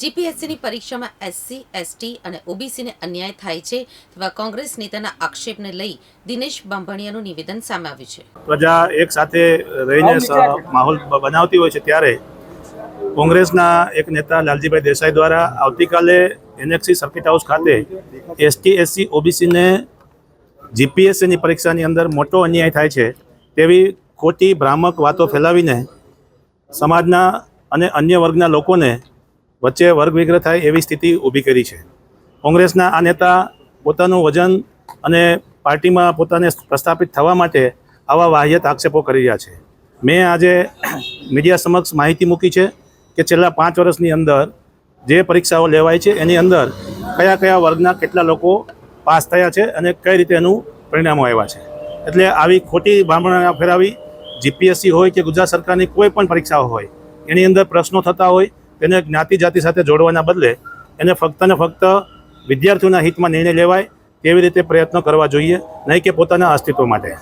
જીપીએસસીની પરીક્ષામાં SC, ST અને ઓબીસીને અન્યાય થાય છે તેવા કોંગ્રેસ નેતાના આક્ષેપને લઈ દિનેશ બાંભણિયાનું નિવેદન સામે આવ્યું છે. પ્રજા એક સાથે રહીને માહોલ બનાવતી હોય છે ત્યારે કોંગ્રેસના એક નેતા લાલજીભાઈ દેસાઈ દ્વારા આવતીકાલે એનએક્સી સર્કિટ હાઉસ ખાતે એસટી, એસસી, ઓબીસીને જીપીએસસીની પરીક્ષાની અંદર મોટો અન્યાય થાય છે તેવી ખોટી ભ્રામક વાતો ફેલાવીને સમાજના અને અન્ય વર્ગના લોકોને વચ્ચે વર્ગ વિગ્રહ થાય એવી સ્થિતિ ઊભી કરી છે. કોંગ્રેસના આ નેતા પોતાનું વજન અને પાર્ટીમાં પોતાને પ્રસ્થાપિત થવા માટે આવા વાહ્યત આક્ષેપો કરી રહ્યા છે. મેં આજે મીડિયા સમક્ષ માહિતી મૂકી છે કે છેલ્લા પાંચ વર્ષની અંદર જે પરીક્ષાઓ લેવાય છે એની અંદર કયા કયા વર્ગના કેટલા લોકો પાસ થયા છે અને કઈ રીતે એનું પરિણામો આવ્યા છે. એટલે આવી ખોટી ભામણા ફેરાવી જીપીએસસી હોય કે ગુજરાત સરકારની કોઈ પણ પરીક્ષાઓ હોય, એની અંદર પ્રશ્નો થતા હોય તેને જ્ઞાતિ જાતિ સાથે જોડવાના બદલે એને ફક્ત ને ફક્ત વિદ્યાર્થીઓના હિતમાં નિર્ણય લેવાય તેવી રીતે પ્રયત્નો કરવા જોઈએ, નહીં કે પોતાના અસ્તિત્વ માટે.